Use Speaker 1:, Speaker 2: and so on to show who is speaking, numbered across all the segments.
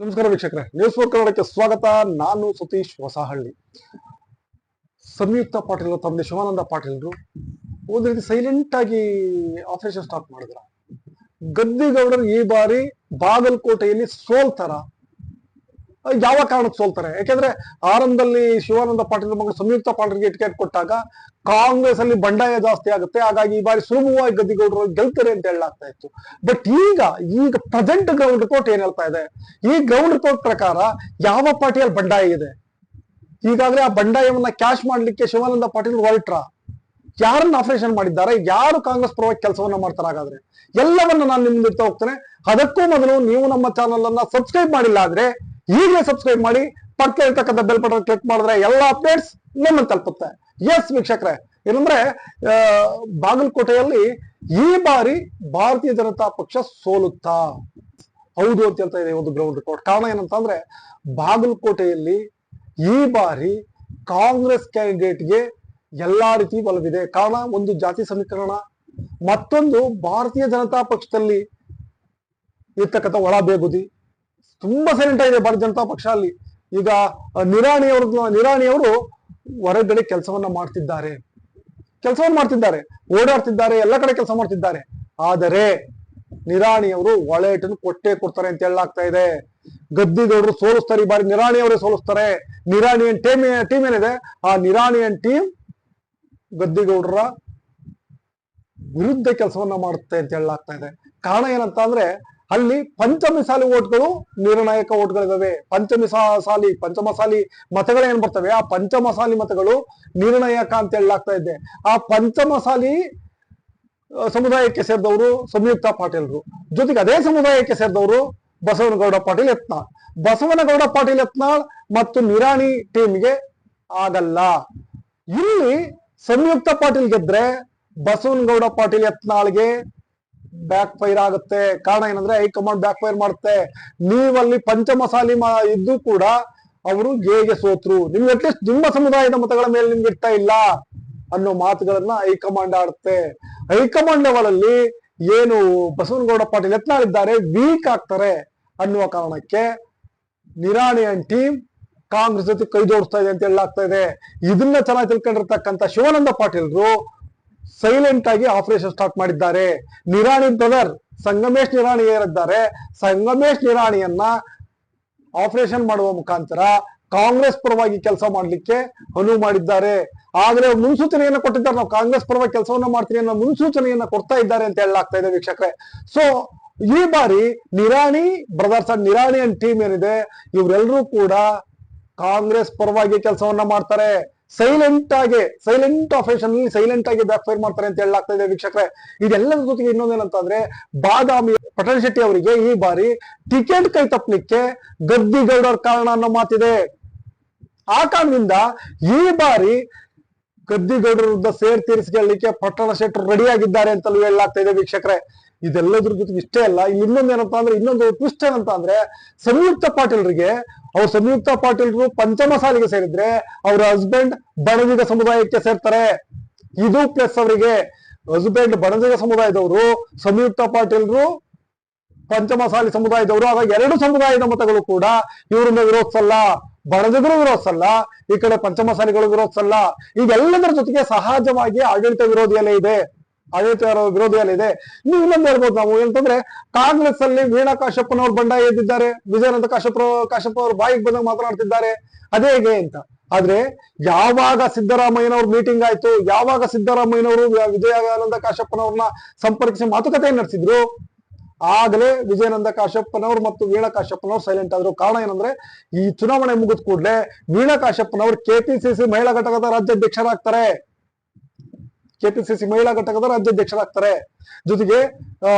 Speaker 1: ನಮಸ್ಕಾರ ವೀಕ್ಷಕರೇ news four ಕನ್ನಡಕ್ಕೆ ಸ್ವಾಗತ. ನಾನು ಸತೀಶ್ ಹೊಸಹಳ್ಳಿ. ಸಂಯುಕ್ತ ಪಾಟೀಲ್ ತಂದೆ ಶಿವಾನಂದ ಪಾಟೀಲ್ರು ಒಂದು ರೀತಿ ಸೈಲೆಂಟ್ ಆಗಿ ಆಪರೇಷನ್ ಸ್ಟಾರ್ಟ್ ಮಾಡಿದ್ರ. ಗದ್ದಿಗೌಡರು ಈ ಬಾರಿ ಬಾಗಲಕೋಟೆಯಲ್ಲಿ ಸೋಲ್ತಾರ. ಯಾವ ಕಾರಣಕ್ಕೆ ಸೋಲ್ತಾರೆ. ಯಾಕೆಂದ್ರೆ ಆರಂಭದಲ್ಲಿ ಶಿವಾನಂದ ಪಾಟೀಲ್ ಮಗಳು ಸಂಯುಕ್ತ ಪಾಟೀಲ್ಗೆ ಟಿಕೆಟ್ ಕೊಟ್ಟಾಗ ಕಾಂಗ್ರೆಸ್ ಅಲ್ಲಿ ಬಂಡಾಯ ಜಾಸ್ತಿ ಆಗುತ್ತೆ. ಹಾಗಾಗಿ ಈ ಬಾರಿ ಸುಲಭವಾಗಿ ಗದ್ದಿಗೌಡರು ಗೆಲ್ತಾರೆ ಅಂತ ಹೇಳಲಾಗ್ತಾ ಇತ್ತು. ಬಟ್ ಈಗ ಈಗ ಪ್ರೆಸೆಂಟ್ ಗ್ರೌಂಡ್ ರಿಪೋರ್ಟ್ ಏನ್ ಹೇಳ್ತಾ ಇದೆ? ಈ ಗ್ರೌಂಡ್ ರಿಪೋರ್ಟ್ ಪ್ರಕಾರ ಯಾವ ಪಾರ್ಟಿಯಲ್ಲಿ ಬಂಡಾಯ ಇದೆ? ಈಗಾಗಲೇ ಆ ಬಂಡಾಯವನ್ನ ಕ್ಯಾಶ್ ಮಾಡ್ಲಿಕ್ಕೆ ಶಿವಾನಂದ ಪಾಟೀಲ್ ಹೊರಟ್ರ? ಯಾರನ್ನ ಆಪರೇಷನ್ ಮಾಡಿದ್ದಾರೆ? ಯಾರು ಕಾಂಗ್ರೆಸ್ ಪರವಾಗಿ ಕೆಲಸವನ್ನ ಮಾಡ್ತಾರೆ ಹಾಗಾದ್ರೆ? ಎಲ್ಲವನ್ನ ನಾನು ಮುಂದೆ ಹೋಗ್ತೇನೆ. ಅದಕ್ಕೂ ಮೊದಲು ನೀವು ನಮ್ಮ ಚಾನಲ್ ಅನ್ನ ಸಬ್ಸ್ಕ್ರೈಬ್ ಮಾಡಿಲ್ಲ ಆದ್ರೆ ಈಗಲೇ ಸಬ್ಸ್ಕ್ರೈಬ್ ಮಾಡಿ ಪಕ್ಕ ಇರ್ತಕ್ಕಂಥ ಬೆಲ್ ಬಟನ್ ಕ್ಲಿಕ್ ಮಾಡಿದ್ರೆ ಎಲ್ಲ ಅಪ್ಡೇಟ್ಸ್ ನಿಮ್ಮನ್ನು ತಲುಪುತ್ತೆ. ಎಸ್ ವೀಕ್ಷಕರೇ, ಏನಂದ್ರೆ ಬಾಗಲಕೋಟೆಯಲ್ಲಿ ಈ ಬಾರಿ ಭಾರತೀಯ ಜನತಾ ಪಕ್ಷ ಸೋಲುತ್ತಾ? ಹೌದು ಅಂತ ಹೇಳ್ತಾ ಇದೆ ಒಂದು ಗ್ರೌಂಡ್ ರಿಪೋರ್ಟ್ ಕಾರಣ ಏನಂತಂದ್ರೆ, ಬಾಗಲಕೋಟೆಯಲ್ಲಿ ಈ ಬಾರಿ ಕಾಂಗ್ರೆಸ್ ಕ್ಯಾಂಡಿಡೇಟ್ಗೆ ಎಲ್ಲಾ ರೀತಿ ಬಲವಿದೆ. ಕಾರಣ ಒಂದು ಜಾತಿ ಸಮೀಕರಣ, ಮತ್ತೊಂದು ಭಾರತೀಯ ಜನತಾ ಪಕ್ಷದಲ್ಲಿ ಇರ್ತಕ್ಕಂಥ ಒಳ ಬೇಗುದಿ ತುಂಬಾ ಸೈಲೆಂಟ್ ಆಗಿದೆ ಭಾರತೀಯ ಜನತಾ ಪಕ್ಷ ಅಲ್ಲಿ. ಈಗ ನಿರಾಣಿ ಅವರು ನಿರಾಣಿ ಅವರು ಹೊರಗಡೆ ಕೆಲಸವನ್ನ ಮಾಡ್ತಿದ್ದಾರೆ. ಕೆಲಸವನ್ನು ಮಾಡ್ತಿದ್ದಾರೆ. ಓಡಾಡ್ತಿದ್ದಾರೆ, ಎಲ್ಲ ಕಡೆ ಕೆಲಸ ಮಾಡ್ತಿದ್ದಾರೆ. ಆದರೆ, ನಿರಾಣಿ ಅವರು ಒಳೆಟನ್ನು ಕೊಟ್ಟೆ ಕೊಡ್ತಾರೆ ಅಂತ ಹೇಳಲಾಗ್ತಾ ಇದೆ. ಗದ್ದಿಗೌಡರು ಸೋಲಿಸ್ತಾರೆ ಈ ಬಾರಿ. ನಿರಾಣಿ ಅವರೇ ಸೋಲಿಸ್ತಾರೆ. ನಿರಾಣಿಯನ್ ಟೀಮ್ ಟೀಮ್ ಏನಿದೆ? ಆ ನಿರಾಣಿಯನ್ ಟೀಮ್ ಗದ್ದಿಗೌಡರ ವಿರುದ್ಧ ಕೆಲಸವನ್ನ ಮಾಡುತ್ತೆ ಅಂತ ಹೇಳಲಾಗ್ತಾ ಇದೆ. ಕಾರಣ ಏನಂತ ಅಂದ್ರೆ ಅಲ್ಲಿ ಪಂಚಮಿ ಸಾಲಿ ಓಟ್ಗಳು ನಿರ್ಣಾಯಕ ಓಟ್ಗಳಿದಾವೆ ಪಂಚಮಿ ಸಾ- ಸಾಲಿ, ಪಂಚಮ ಸಾಲಿ ಮತಗಳೇನ್ ಬರ್ತವೆ? ಆ ಪಂಚಮಸಾಲಿ ಮತಗಳು ನಿರ್ಣಾಯಕ ಅಂತ ಹೇಳಲಾಗ್ತಾ ಇದೆ. ಆ ಪಂಚಮ ಸಾಲಿ ಸಮುದಾಯಕ್ಕೆ ಸೇರಿದವರು ಸಂಯುಕ್ತ ಪಾಟೀಲ್ರು. ಜೊತೆಗೆ ಅದೇ ಸಮುದಾಯಕ್ಕೆ ಸೇರಿದವರು ಬಸವನಗೌಡ ಪಾಟೀಲ್ ಯತ್ನಾಳ್ ಬಸವನಗೌಡ ಪಾಟೀಲ್ ಯತ್ನಾಳ್ ಮತ್ತು ನಿರಾಣಿ ಟೀಮ್ಗೆ ಆಗಲ್ಲ. ಇಲ್ಲಿ ಸಂಯುಕ್ತ ಪಾಟೀಲ್ ಗೆದ್ರೆ ಬಸವನಗೌಡ ಪಾಟೀಲ್ ಯತ್ನಾಳ್ಗೆ ಬ್ಯಾಕ್ ಫೈರ್ ಆಗುತ್ತೆ. ಕಾರಣ ಏನಂದ್ರೆ ಹೈಕಮಾಂಡ್ ಬ್ಯಾಕ್ ಫೈರ್ ಮಾಡುತ್ತೆ. ನೀವಲ್ಲಿ ಪಂಚಮಸಾಲಿ ಇದ್ದು ಕೂಡ ಅವರು ಹೇಗೆ ಸೋತ್ರು? ನಿಮ್ಗೆ ಅಟ್ಲೀಸ್ಟ್ ನಿಮ್ಮ ಸಮುದಾಯದ ಮತಗಳ ಮೇಲೆ ನಿಮ್ಗೆ ಇರ್ತಾ ಇಲ್ಲ ಅನ್ನೋ ಮಾತುಗಳನ್ನ ಹೈಕಮಾಂಡ್ ಆಡುತ್ತೆ. ಹೈಕಮಾಂಡ್ ಲೆವೆಲ್ ಅಲ್ಲಿ ಏನು ಬಸವನಗೌಡ ಪಾಟೀಲ್ ಎತ್ನಾಳಿದ್ದಾರೆ ವೀಕ್ ಆಗ್ತಾರೆ ಅನ್ನುವ ಕಾರಣಕ್ಕೆ ನಿರಾಣಿ ಅಂಡ್ ಟೀಮ್ ಕಾಂಗ್ರೆಸ್ ಜೊತೆ ಕೈ ಜೋಡಿಸ್ತಾ ಇದೆ ಅಂತ ಹೇಳಲಾಗ್ತಾ ಇದೆ. ಇದನ್ನ ಚೆನ್ನಾಗಿ ತಿಳ್ಕೊಂಡಿರ್ತಕ್ಕಂಥ ಶಿವಾನಂದ ಪಾಟೀಲ್ರು ಸೈಲೆಂಟ್ ಆಗಿ ಆಪರೇಷನ್ ಸ್ಟಾರ್ಟ್ ಮಾಡಿದ್ದಾರೆ. ನಿರಾಣಿ ಬ್ರದರ್ ಸಂಗಮೇಶ್ ನಿರಾಣಿ ಏರಿದ್ದಾರೆ ಸಂಗಮೇಶ್ ನಿರಾಣಿಯನ್ನ ಆಪರೇಷನ್ ಮಾಡುವ ಮುಖಾಂತರ ಕಾಂಗ್ರೆಸ್ ಪರವಾಗಿ ಕೆಲಸ ಮಾಡಲಿಕ್ಕೆ ಅನುವು ಮಾಡಿದ್ದಾರೆ. ಆದ್ರೆ ಮುನ್ಸೂಚನೆಯನ್ನು ಕೊಟ್ಟಿದ್ದಾರೆ. ನಾವು ಕಾಂಗ್ರೆಸ್ ಪರವಾಗಿ ಕೆಲಸವನ್ನ ಮಾಡ್ತೀನಿ ಅನ್ನೋ ಮುನ್ಸೂಚನೆಯನ್ನ ಕೊಡ್ತಾ ಇದ್ದಾರೆ ಅಂತ ಹೇಳಲಾಗ್ತಾ ಇದೆ ವೀಕ್ಷಕರೇ. ಸೊ ಈ ಬಾರಿ Nirani brothers and Nirani and team ಏನಿದೆ ಇವರೆಲ್ಲರೂ ಕೂಡ ಕಾಂಗ್ರೆಸ್ ಪರವಾಗಿ ಕೆಲಸವನ್ನ ಮಾಡ್ತಾರೆ. ಸೈಲೆಂಟ್ ಆಗಿ ಸೈಲೆಂಟ್ ಆಪರೇಷನ್ ಅಲ್ಲಿ ಸೈಲೆಂಟ್ ಆಗಿ ಬ್ಯಾಕ್ ಫೈರ್ ಮಾಡ್ತಾರೆ ಅಂತ ಹೇಳಲಾಗ್ತಾ ಇದೆ ವೀಕ್ಷಕರೇ. ಇದೆಲ್ಲದ ಜೊತೆಗೆ ಇನ್ನೊಂದೇನಂತಂದ್ರೆ, ಬಾದಾಮಿ ಪಟೇಲ್ ಶೆಟ್ಟಿ ಅವರಿಗೆ ಈ ಬಾರಿ ಟಿಕೆಟ್ ಕೈ ತಪ್ಪಲಿಕ್ಕೆ ಗದ್ದಿಗೌಡರ ಕಾರಣ ಅನ್ನೋ ಮಾತಿದೆ. ಆ ಕಾರಣದಿಂದ ಈ ಬಾರಿ ಗದ್ದಿಗೌಡರ ವಿರುದ್ಧ ಸೇರ್ ತೀರಿಸಿಕೊಳ್ಳಲಿಕ್ಕೆ ಪಟ್ಟಣ ಶೆಟ್ಟರು ರೆಡಿ ಆಗಿದ್ದಾರೆ ಅಂತಲೂ ಹೇಳಲಾಗ್ತಾ ಇದೆ ವೀಕ್ಷಕರೇ. ಇದೆಲ್ಲದ್ರ ಜೊತೆಗೆ ಇಷ್ಟೇ ಅಲ್ಲ, ಇಲ್ಲಿ ಇನ್ನೊಂದು ಏನಪ್ಪ ಅಂದ್ರೆ ಇನ್ನೊಂದು ಟ್ವಿಸ್ಟ್ ಏನಂತ ಅಂದ್ರೆ ಸಂಯುಕ್ತ ಪಾಟೀಲ್ರಿಗೆ, ಅವ್ರು ಸಂಯುಕ್ತ ಪಾಟೀಲ್ರು ಪಂಚಮ ಸಾಲಿಗೆ ಸೇರಿದ್ರೆ ಅವ್ರ ಹಸ್ಬೆಂಡ್ ಬಣಜಿಗ ಸಮುದಾಯಕ್ಕೆ ಸೇರ್ತಾರೆ. ಇದು ಪ್ಲಸ್ ಅವರಿಗೆ ಹಸ್ಬೆಂಡ್ ಬಣಜಿಗ ಸಮುದಾಯದವರು, ಸಂಯುಕ್ತ ಪಾಟೀಲ್ರು ಪಂಚಮಸಾಲಿ ಸಮುದಾಯದವರು, ಆಗ ಎರಡು ಸಮುದಾಯದ ಮತಗಳು ಕೂಡ ಇವರನ್ನ ವಿರೋಧಿಸಲ್ಲ ಬಣದಿದ್ರು ವಿರೋಧಿಸಲ್ಲ ಈ ಕಡೆ ಪಂಚಮಸಾಲಿಗಳು ವಿರೋಧಿಸಲ್ಲ ಈಗೆಲ್ಲದರ ಜೊತೆಗೆ ಸಹಜವಾಗಿ ಆಡಳಿತ ವಿರೋಧಿಯಲ್ಲೇ ಇದೆ. ಆಡಳಿತ ವಿರೋಧಿಯಲ್ಲಿದೆ. ನೀವು ಇನ್ನೊಂದು ಹೇಳ್ಬೋದು ನಾವು, ಏನಂತಂದ್ರೆ ಕಾಂಗ್ರೆಸ್ ಅಲ್ಲಿ ವೀಣಾ ಕಾಶ್ಯಪ್ಪನವ್ರು ಬಂಡಾಯ ಎದ್ದಿದ್ದಾರೆ, ವಿಜಯನಂದ ಕಾಶ್ಯಪ್ಪ ಕಾಶ್ಯಪ್ಪ ಅವರು ಬಾಯಿಗೆ ಬಂದಾಗ ಮಾತನಾಡ್ತಿದ್ದಾರೆ, ಅದೇ ಹೇಗೆ ಅಂತ. ಆದ್ರೆ ಯಾವಾಗ ಸಿದ್ದರಾಮಯ್ಯನವ್ರ ಮೀಟಿಂಗ್ ಆಯ್ತು, ಯಾವಾಗ ಸಿದ್ದರಾಮಯ್ಯನವರು ವಿಜಯಾನಂದ ಕಾಶ್ಯಪ್ಪನವ್ರನ್ನ ಸಂಪರ್ಕಿಸಿ ಮಾತುಕತೆ ನಡೆಸಿದ್ರು, ಆಗಲೇ ವಿಜಯನಂದ ಕಾಶ್ಯಪ್ಪನವರು ಮತ್ತು ವೀಣಾ ಕಾಶ್ಯಪ್ಪನವರು ಸೈಲೆಂಟ್ ಆದ್ರು. ಕಾರಣ ಏನಂದ್ರೆ ಈ ಚುನಾವಣೆ ಮುಗಿದ ಕೂಡಲೇ ವೀಣಾ ಕಾಶ್ಯಪ್ಪನವರು ಕೆಪಿಸಿಸಿ ಮಹಿಳಾ ಘಟಕದ ರಾಜ್ಯಾಧ್ಯಕ್ಷರಾಗ್ತಾರೆ. ಕೆಪಿಸಿಸಿ ಮಹಿಳಾ ಘಟಕದ ರಾಜ್ಯಾಧ್ಯಕ್ಷರಾಗ್ತಾರೆ. ಜೊತೆಗೆ, ಆ,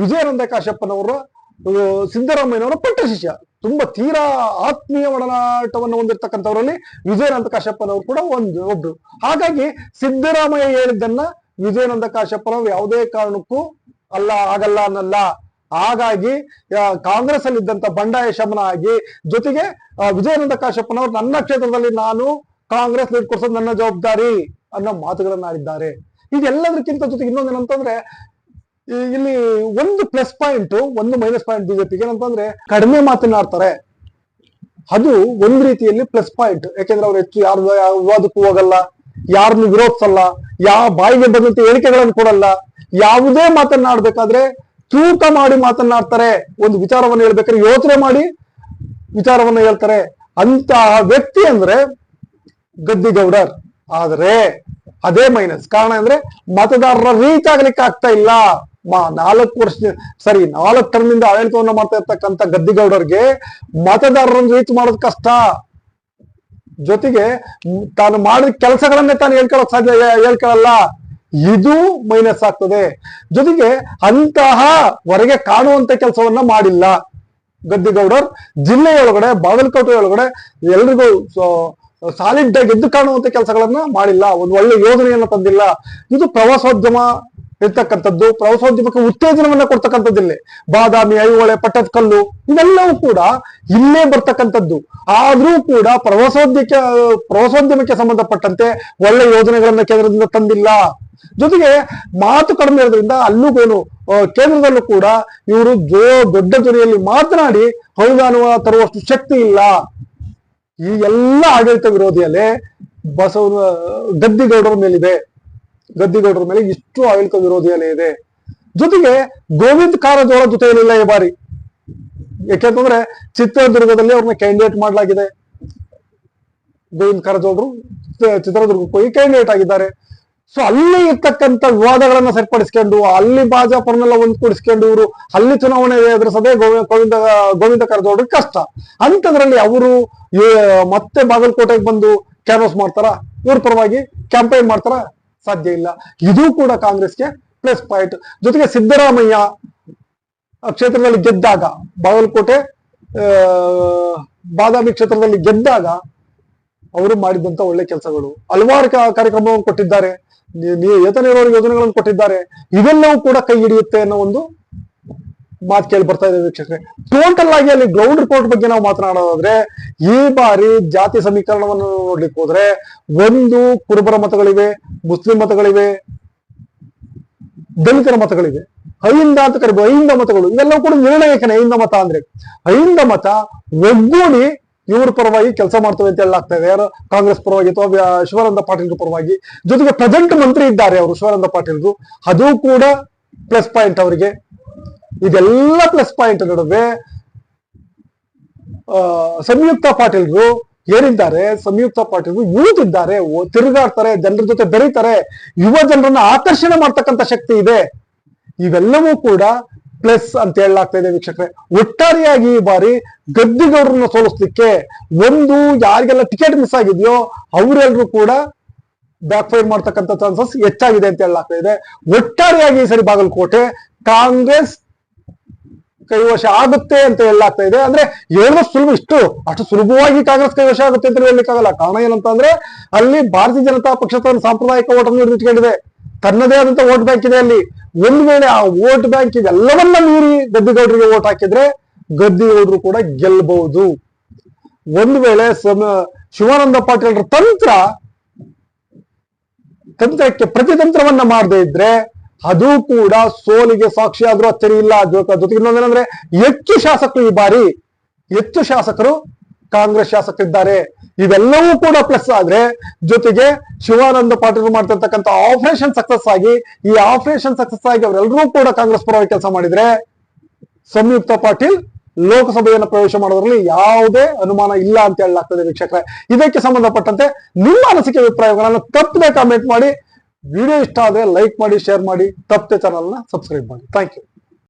Speaker 1: ವಿಜಯಾನಂದ ಕಾಶ್ಯಪ್ಪನವರು ಸಿದ್ದರಾಮಯ್ಯನವರ ಪಟ್ಟ ಶಿಷ್ಯ. ತುಂಬಾ ತೀರಾ ಆತ್ಮೀಯ ಒಡನಾಟವನ್ನು ಹೊಂದಿರತಕ್ಕಂಥವರಲ್ಲಿ ವಿಜಯಾನಂದ ಕಾಶ್ಯಪ್ಪನವರು ಕೂಡ ಒಂದು, ಒಬ್ರು. ಹಾಗಾಗಿ ಸಿದ್ದರಾಮಯ್ಯ ಹೇಳಿದ್ದನ್ನ ವಿಜಯಾನಂದ ಕಾಶ್ಯಪ್ಪನವ್ರು ಯಾವುದೇ ಕಾರಣಕ್ಕೂ ಅಲ್ಲ, ಆಗಲ್ಲ ಅನ್ನಲ್ಲ. ಹಾಗಾಗಿ ಕಾಂಗ್ರೆಸ್ ಅಲ್ಲಿ ಇದ್ದಂತ ಬಂಡಾಯ ಶಮನ ಆಗಿ, ಜೊತೆಗೆ ವಿಜಯಾನಂದ ಕಾಶ್ಯಪ್ಪನವರು ನನ್ನ ಕ್ಷೇತ್ರದಲ್ಲಿ ನಾನು ಕಾಂಗ್ರೆಸ್ ನೀಡ್ಕೊಡ್ಸೋದು ನನ್ನ ಜವಾಬ್ದಾರಿ. ಅನ್ನೋ ಮಾತುಗಳನ್ನ ಆಡಿದ್ದಾರೆ ಇದೆಲ್ಲದಕ್ಕಿಂತ ಜೊತೆಗೆ ಇನ್ನೊಂದೇನಂತಂದ್ರೆ ಈ- ಇಲ್ಲಿ ಒಂದು ಪ್ಲಸ್ ಪಾಯಿಂಟ್ ಒಂದು ಮೈನಸ್ ಪಾಯಿಂಟ್ ಬಿಜೆಪಿಗೆ ಏನಂತಂದ್ರೆ ಕಡಿಮೆ ಮಾತನಾಡ್ತಾರೆ. ಅದು ಒಂದ್ ರೀತಿಯಲ್ಲಿ ಪ್ಲಸ್ ಪಾಯಿಂಟ್ ಯಾಕೆಂದ್ರೆ ಅವ್ರು ಹೆಚ್ಚು ಯಾರು ವಿವಾದಕ್ಕೂ ಹೋಗಲ್ಲ ಯಾರನ್ನು ವಿರೋಧಿಸಲ್ಲ, ಯಾವ ಬಾಯಿಗೆ ಬಂದಂತೆ ಹೇಳಿಕೆಗಳನ್ನು ಕೊಡಲ್ಲ, ಯಾವುದೇ ಮಾತನ್ನಾಡ್ಬೇಕಾದ್ರೆ ತೂಕ ಮಾಡಿ ಮಾತನ್ನಾಡ್ತಾರೆ. ಒಂದು ವಿಚಾರವನ್ನು ಹೇಳ್ಬೇಕಾದ್ರೆ ಯೋಚನೆ ಮಾಡಿ ವಿಚಾರವನ್ನು ಹೇಳ್ತಾರೆ. ಅಂತಹ ವ್ಯಕ್ತಿ ಅಂದ್ರೆ ಗದ್ದಿಗೌಡರ್. ಆದ್ರೆ ಅದೇ ಮೈನಸ್ ಕಾರಣ ಅಂದ್ರೆ ಮತದಾರರ ರೀಚ್ ಆಗ್ಲಿಕ್ಕೆ ಆಗ್ತಾ ಇಲ್ಲ. ನಾಲ್ಕು ವರ್ಷ ಸರಿ ನಾಲ್ಕು ಟರ್ಮಿಂದ ಆಡಳಿತವನ್ನು ಮಾಡ್ತಾ ಇರ್ತಕ್ಕಂಥ ಗದ್ದಿಗೌಡರಿಗೆ ಮತದಾರರನ್ನು ರೀಚ್ ಮಾಡೋದು ಕಷ್ಟ. ಜೊತೆಗೆ ತಾನು ಮಾಡಿದ ಕೆಲಸಗಳನ್ನೇ ತಾನು ಹೇಳ್ಕೊಳ್ಳೋಕ್ ಸಾಧ್ಯ ಹೇಳ್ಕೊಳಲ್ಲ ಇದು ಮೈನಸ್ ಆಗ್ತದೆ. ಜೊತೆಗೆ ಅಂತಹ ಹೊರಗೆ ಕಾಣುವಂತ ಕೆಲಸವನ್ನ ಮಾಡಿಲ್ಲ ಗದ್ದಿಗೌಡರ್. ಜಿಲ್ಲೆಯೊಳಗಡೆ ಬಾಗಲಕೋಟೆ ಒಳಗಡೆ ಎಲ್ರಿಗೂ ಸಾಲಿಡ್ ಆಗಿ ಎದ್ದು ಕಾಣುವಂತ ಕೆಲಸಗಳನ್ನ ಮಾಡಿಲ್ಲ, ಒಂದು ಒಳ್ಳೆ ಯೋಜನೆಯನ್ನ ತಂದಿಲ್ಲ. ಇದು ಪ್ರವಾಸೋದ್ಯಮ ಇರ್ತಕ್ಕಂಥದ್ದು, ಪ್ರವಾಸೋದ್ಯಮಕ್ಕೆ ಉತ್ತೇಜನವನ್ನ ಕೊಡ್ತಕ್ಕಂಥದ್ದಿಲ್ಲೇ. ಬಾದಾಮಿ, ಐಹೊಳೆ, ಪಟ್ಟದಕಲ್ಲು, ಇವೆಲ್ಲವೂ ಕೂಡ ಇಲ್ಲೇ ಬರ್ತಕ್ಕಂಥದ್ದು. ಆದ್ರೂ ಕೂಡ ಪ್ರವಾಸೋದ್ಯಕ್ಕೆ, ಪ್ರವಾಸೋದ್ಯಮಕ್ಕೆ ಸಂಬಂಧಪಟ್ಟಂತೆ ಒಳ್ಳೆ ಯೋಜನೆಗಳನ್ನ ಕೇಂದ್ರದಿಂದ ತಂದಿಲ್ಲ. ಜೊತೆಗೆ ಮಾತು ಕಡಿಮೆ ಇರೋದ್ರಿಂದ ಅಲ್ಲೂ ಏನು ಕೇಂದ್ರದಲ್ಲೂ ಕೂಡ ಇವರು ದೊಡ್ಡ ಧ್ವನಿಯಲ್ಲಿ ಮಾತನಾಡಿ ಅನುದಾನ ತರುವಷ್ಟು ಶಕ್ತಿ ಇಲ್ಲ. ಈ ಎಲ್ಲ ಆಡಳಿತ ವಿರೋಧಿಯಲ್ಲೇ ಬಸವ ಗದ್ದಿಗೌಡರ ಮೇಲಿದೆ. ಗದ್ದಿಗೌಡರ ಮೇಲೆ ಇಷ್ಟು ಆಡಳಿತ ವಿರೋಧಿಯಲ್ಲೇ ಇದೆ. ಜೊತೆಗೆ ಗೋವಿಂದ್ ಕಾರಜೋಳ ಜೊತೆಯಲ್ಲಿಲ್ಲ ಈ ಬಾರಿ. ಯಾಕೆಂತಂದ್ರೆ ಚಿತ್ರದುರ್ಗದಲ್ಲಿ ಅವ್ರನ್ನ ಕ್ಯಾಂಡಿಡೇಟ್ ಮಾಡಲಾಗಿದೆ. ಗೋವಿಂದ್ ಕಾರಜೋಳರು, ಚಿತ್ರದುರ್ಗಕ್ಕೆ ಹೋಗಿ ಕ್ಯಾಂಡಿಡೇಟ್ ಆಗಿದ್ದಾರೆ. ಸೊ ಅಲ್ಲಿ ಇರ್ತಕ್ಕಂಥ ವಿವಾದಗಳನ್ನ ಸರಿಪಡಿಸ್ಕೊಂಡು, ಅಲ್ಲಿ ಭಾಜಪರನ್ನೆಲ್ಲ ಒಂದ್ಗೂಡಿಸ್ಕೊಂಡು ಇವರು ಅಲ್ಲಿ ಚುನಾವಣೆ ಎದುರಿಸದೆ ಗೋವಿ ಗೋವಿಂದ ಗೋವಿಂದ ಕಾರಜೋಳರಿಗೆ ಕಷ್ಟ. ಅಂತದ್ರಲ್ಲಿ ಅವರು ಮತ್ತೆ ಬಾಗಲಕೋಟೆಗೆ ಬಂದು ಕ್ಯಾನ್ವಸ್ ಮಾಡ್ತಾರ? ಇವ್ರ ಪರವಾಗಿ ಕ್ಯಾಂಪೇನ್ ಮಾಡ್ತಾರ? ಸಾಧ್ಯ ಇಲ್ಲ. ಇದು ಕೂಡ ಕಾಂಗ್ರೆಸ್ಗೆ ಪ್ಲಸ್ ಪಾಯಿಂಟ್ ಜೊತೆಗೆ ಸಿದ್ದರಾಮಯ್ಯ ಕ್ಷೇತ್ರದಲ್ಲಿ ಗೆದ್ದಾಗ, ಬಾಗಲಕೋಟೆ ಬಾದಾಮಿ ಕ್ಷೇತ್ರದಲ್ಲಿ ಗೆದ್ದಾಗ ಅವರು ಮಾಡಿದಂತ ಒಳ್ಳೆ ಕೆಲಸಗಳು. ಹಲವಾರು ಕಾರ್ಯಕ್ರಮವನ್ನು ಕೊಟ್ಟಿದ್ದಾರೆ. ನೀ- ನೀ- ಏತ ನೀರಾವರಿ ಯೋಜನೆಗಳನ್ನು ಕೊಟ್ಟಿದ್ದಾರೆ. ಇವೆಲ್ಲವೂ ಕೂಡ ಕೈ ಹಿಡಿಯುತ್ತೆ ಅನ್ನೋ ಒಂದು ಮಾತು ಕೇಳಿ ಬರ್ತಾ ಇದೆ ವೀಕ್ಷಕರೇ. ಟೋಟಲ್ ಆಗಿ ಅಲ್ಲಿ ಗ್ರೌಂಡ್ ರಿಪೋರ್ಟ್ ಬಗ್ಗೆ ನಾವು ಮಾತನಾಡೋದಾದ್ರೆ, ಈ ಬಾರಿ ಜಾತಿ ಸಮೀಕರಣವನ್ನು ನೋಡ್ಲಿಕ್ಕೆ ಹೋದ್ರೆ, ಒಂದು ಕುರುಬರ ಮತಗಳಿವೆ, ಮುಸ್ಲಿಂ ಮತಗಳಿವೆ, ದಲಿತರ ಮತಗಳಿವೆ, ಅಹಿಂದ ಅಂತ ಕರಿಬೋದು. ಅಹಿಂದ ಮತಗಳು, ಇವೆಲ್ಲವೂ ಕೂಡ ನಿರ್ಣಾಯಕನೇ. ಅಹಿಂದ ಮತ ಅಂದ್ರೆ, ಅಹಿಂದ ಮತ ಒಗ್ಗೂಡಿ ಇವ್ರ ಪರವಾಗಿ ಕೆಲಸ ಮಾಡ್ತವೆ ಅಂತ ಹೇಳಲಾಗ್ತಾ ಇದೆ ಯಾರು ಕಾಂಗ್ರೆಸ್ ಪರವಾಗಿ ಅಥವಾ ಶಿವಾನಂದ ಪಾಟೀಲ್ ಪರವಾಗಿ. ಜೊತೆಗೆ ಪ್ರೆಸೆಂಟ್ ಮಂತ್ರಿ ಇದ್ದಾರೆ ಅವರು, ಶಿವಾನಂದ ಪಾಟೀಲ್ರು. ಅದು ಕೂಡ ಪ್ಲಸ್ ಪಾಯಿಂಟ್ ಅವರಿಗೆ. ಇದೆಲ್ಲ ಪ್ಲಸ್ ಪಾಯಿಂಟ್ ನಡುವೆ ಸಂಯುಕ್ತ ಪಾಟೀಲ್ರು ಏನಿದ್ದಾರೆ, ಸಂಯುಕ್ತ ಇದ್ದಾರೆ ಓ- ತಿರುಗಾಡ್ತಾರೆ, ಜನರ ಜೊತೆ ಬೆರೀತಾರೆ. ಯುವ ಜನರನ್ನ ಆಕರ್ಷಣೆ ಮಾಡ್ತಕ್ಕಂಥ ಶಕ್ತಿ ಇದೆ. ಇವೆಲ್ಲವೂ ಕೂಡ ಪ್ಲಸ್ ಅಂತ ಹೇಳಲಾಗ್ತಾ ಇದೆ ವೀಕ್ಷಕರೇ. ಒಟ್ಟಾರೆಯಾಗಿ ಈ ಬಾರಿ ಗದ್ದಿಗೌಡರನ್ನ ಸೋಲಿಸ್ಲಿಕ್ಕೆ ಒಂದು ಯಾರಿಗೆಲ್ಲ ಟಿಕೆಟ್ ಮಿಸ್ ಆಗಿದೆಯೋ ಅವರೆಲ್ಲರೂ ಕೂಡ ಬ್ಯಾಕ್ ಫೈರ್ ಮಾಡ್ತಕ್ಕಂಥ ಚಾನ್ಸಸ್ ಹೆಚ್ಚಾಗಿದೆ ಅಂತ ಹೇಳಲಾಗ್ತಾ ಇದೆ. ಒಟ್ಟಾರೆಯಾಗಿ ಈ ಸರಿ ಬಾಗಲಕೋಟೆ ಕಾಂಗ್ರೆಸ್ ಕೈವಶ ಆಗುತ್ತೆ ಅಂತ ಹೇಳಲಾಗ್ತಾ ಇದೆ. ಅಂದ್ರೆ ಹೇಳುವ ಸುಲಭ ಇಷ್ಟು, ಅಷ್ಟು ಸುಲಭವಾಗಿ ಕಾಂಗ್ರೆಸ್ ಕೈವಶ ಆಗುತ್ತೆ ಅಂತ ಹೇಳಲಿಕ್ಕಾಗಲ್ಲ ಕಾರಣ ಏನಂತಂದ್ರೆ ಅಲ್ಲಿ ಭಾರತೀಯ ಜನತಾ ಪಕ್ಷ ತನ್ನ ಸಾಂಪ್ರದಾಯಿಕ ಓಟನ್ನು ಹಿಡಿದಿಟ್ಕೊಂಡಿದೆ ತನ್ನದೇ ಆದಂತ ವೋಟ್ ಬ್ಯಾಂಕ್ ಇದೆ ಅಲ್ಲಿ. ಒಂದು ವೇಳೆ ಆ ವೋಟ್ ಬ್ಯಾಂಕ್ ಇದೆಲ್ಲವನ್ನ ಮೀರಿ ಗದ್ದಿಗೌಡರಿಗೆ ವೋಟ್ ಹಾಕಿದ್ರೆ ಗದ್ದಿಗೌಡರು ಕೂಡ ಗೆಲ್ಲಬಹುದು ಒಂದು ವೇಳೆ ಶಿವಾನಂದ ಪಾಟೀಲ್ರ ತಂತ್ರ, ತಂತ್ರಕ್ಕೆ ಪ್ರತಿತಂತ್ರವನ್ನ ಮಾಡದೇ ಇದ್ರೆ ಅದು ಕೂಡ ಸೋಲಿಗೆ ಸಾಕ್ಷಿ ಆದ್ರೂ ಅಚ್ಚರಿ ಇಲ್ಲ ಜೊತೆಗೆ ಇನ್ನೊಂದೇನಂದ್ರೆ ಹೆಚ್ಚು ಶಾಸಕರು ಈ ಬಾರಿ, ಹೆಚ್ಚು ಶಾಸಕರು ಕಾಂಗ್ರೆಸ್ ಶಾಸಕರಿದ್ದಾರೆ. ಇವೆಲ್ಲವೂ ಕೂಡ ಪ್ಲಸ್ ಆದ್ರೆ ಜೊತೆಗೆ ಶಿವಾನಂದ ಪಾಟೀಲ್ ಮಾಡ್ತಿರ್ತಕ್ಕಂಥ ಆಪರೇಷನ್ ಸಕ್ಸಸ್ ಆಗಿ, ಈ ಆಪರೇಷನ್ ಸಕ್ಸಸ್ ಆಗಿ ಅವರೆಲ್ಲರೂ ಕೂಡ ಕಾಂಗ್ರೆಸ್ ಪರವಾಗಿ ಕೆಲಸ ಮಾಡಿದ್ರೆ ಸಂಯುಕ್ತ ಪಾಟೀಲ್ ಲೋಕಸಭೆಯನ್ನು ಪ್ರವೇಶ ಮಾಡೋದ್ರಲ್ಲಿ ಯಾವುದೇ ಅನುಮಾನ ಇಲ್ಲ ಅಂತ ಹೇಳಲಾಗ್ತದೆ ವೀಕ್ಷಕರೇ. ಇದಕ್ಕೆ ಸಂಬಂಧಪಟ್ಟಂತೆ ನಿಮ್ಮ ಅನಿಸಿಕೆ ಅಭಿಪ್ರಾಯಗಳನ್ನು ತಪ್ಪದೆ ಕಾಮೆಂಟ್ ಮಾಡಿ. ವಿಡಿಯೋ ಇಷ್ಟ ಆದ್ರೆ ಲೈಕ್ ಮಾಡಿ ಶೇರ್ ಮಾಡಿ, ತಪ್ಪದೆ ಚಾನಲ್ನ ಸಬ್ಸ್ಕ್ರೈಬ್ ಮಾಡಿ. Thank you